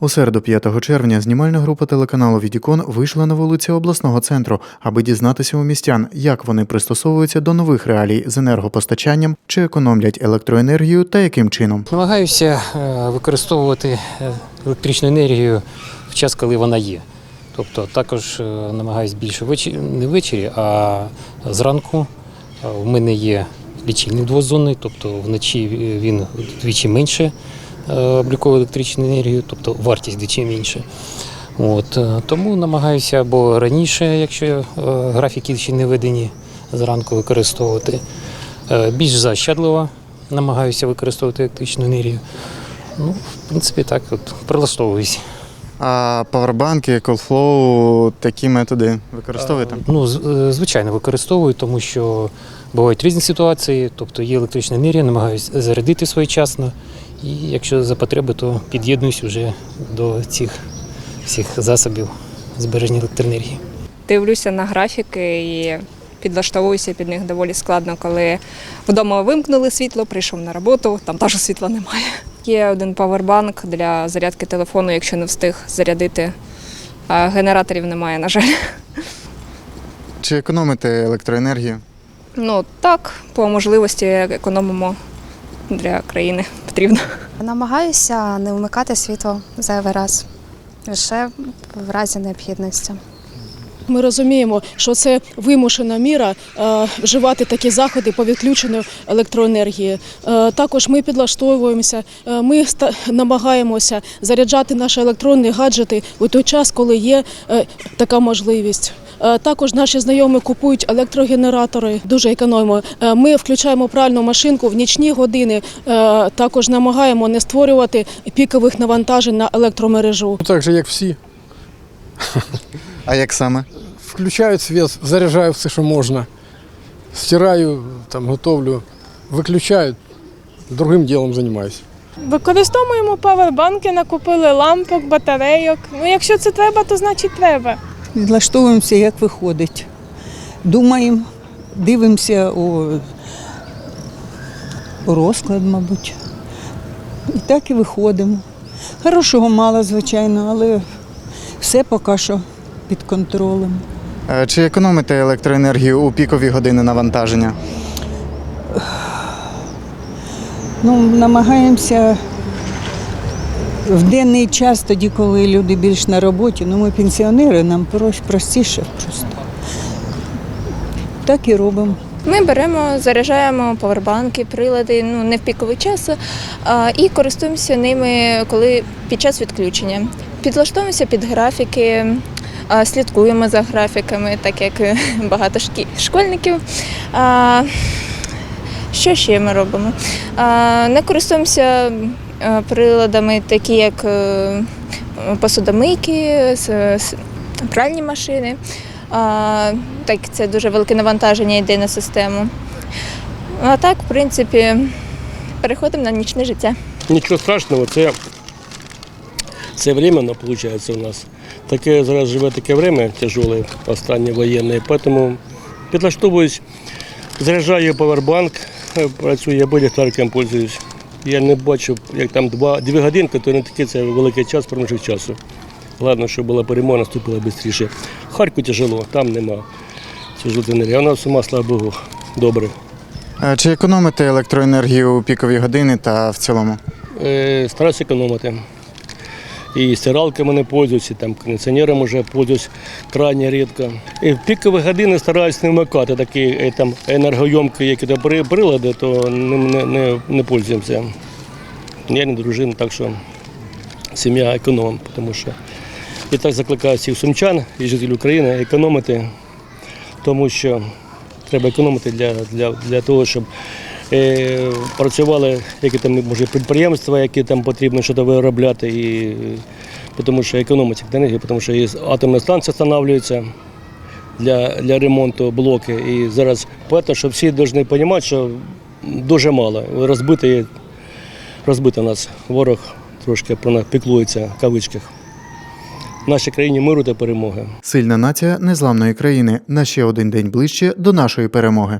У середу 5 червня знімальна група телеканалу Відікон вийшла на вулиці обласного центру, аби дізнатися у містян, як вони пристосовуються до нових реалій з енергопостачанням, чи економлять електроенергію та яким чином. Намагаюся е, використовувати е, електричну енергію в час, коли вона є. Тобто також е, намагаюся більше не ввечері, а зранку. У мене є лічильник двозонний, тобто вночі він вдвічі менше е, обліковує електричну енергію, тобто вартість вдвічі менше. От, е, тому намагаюся або раніше, якщо е, графіки ще не ведені, зранку використовувати. Більш заощадливо намагаюся використовувати електричну енергію. Ну, в принципі, так от прилаштовуюсь. А павербанки, колфлоу, такі методи використовуєте? Ну, звичайно, використовую, тому що бувають різні ситуації, тобто є електрична енергія, намагаюся зарядити своєчасно. І якщо за потреби, то під'єднуюсь вже до цих всіх засобів збереження електроенергії. дивлюся на графіки і підлаштовуюся під них доволі складно, коли вдома вимкнули світло, прийшов на роботу, там теж світла немає. Є один павербанк для зарядки телефону, якщо не встиг зарядити. А генераторів немає, на жаль. Чи економите електроенергію? Ну так, по можливості економимо для країни потрібно. Намагаюся не вмикати світло зайвий раз, лише в разі необхідності. Ми розуміємо, що це вимушена міра е, вживати такі заходи по відключенню електроенергії. Е, також ми підлаштовуємося, е, ми ста- намагаємося заряджати наші електронні гаджети у той час, коли є е, така можливість. Е, Також наші знайомі купують електрогенератори, дуже економимо. Е, Ми включаємо пральну машинку в нічні години. е, Також намагаємо не створювати пікових навантажень на електромережу. Так же, як всі. А як саме? Включаю світ, заряджаю все, що можна. Стираю, там, готовлю, виключаю, другим ділом займаюся. Використовуємо павербанки, накупили лампок, батарейок. Ну, якщо це треба, то значить треба. Відлаштовуємося, як виходить. Думаємо, дивимося у, розклад, мабуть. І так і виходимо. Хорошого мало, звичайно, але все поки що під контролем. Е, Чи економите електроенергію у пікові години навантаження? Ну, намагаємося в денний час, тоді, коли люди більш на роботі, ну ми пенсіонери, нам простіше просто. Так і робимо. Ми беремо, заряджаємо павербанки, прилади ну, не в піковий час а, і користуємося ними, коли під час відключення. Підлаштовуємося під графіки, а, слідкуємо за графіками, так як багато школьників. А, що ще ми робимо? Не користуємося е, приладами, такі як е, посудомийки, пральні машини. Так це дуже велике навантаження йде на систему. А так, в принципі, переходимо на нічне життя. Нічого страшного, це, це временно виходить у нас. Таке зараз живе таке время тяжеле, останнє воєнне, тому підлаштовуюсь, заряджаю павербанк, е, працюю, я ліхтариком пользуюсь. Я не бачу, як там два, дві годинки, то не такий це великий час, проміжок часу. Головне, щоб була перемога, наступила швидше. Харку тяжело, там нема Це енергії. А у нас ума, слава Богу, добре. Е, Чи економите електроенергію у пікові години та в цілому? Е, стараюсь економити. І стиралками не пользуюсь, там кондиціонером вже пользуюсь крайне рідко. І в пікові години стараюсь не вмикати такі е, там, енергойомкі які там прилади, то ним не, не, не пользуємося. Я не дружина, так що сім'я економить, тому що і так закликаю всіх сумчан і жителів України економити, тому що треба економити для, для, для того, щоб працювали які там може підприємства, які там потрібно щось виробляти, і, е, тому що економить енергію, тому що і атомна станція встановлюється для, для ремонту блоки. І зараз поэтому, що всі повинні розуміти, що дуже мало. Розбитий, розбитий нас ворог трошки про нас піклується в кавичках. В нашій країні миру та перемоги. Сильна нація незламної країни на ще один день ближче до нашої перемоги.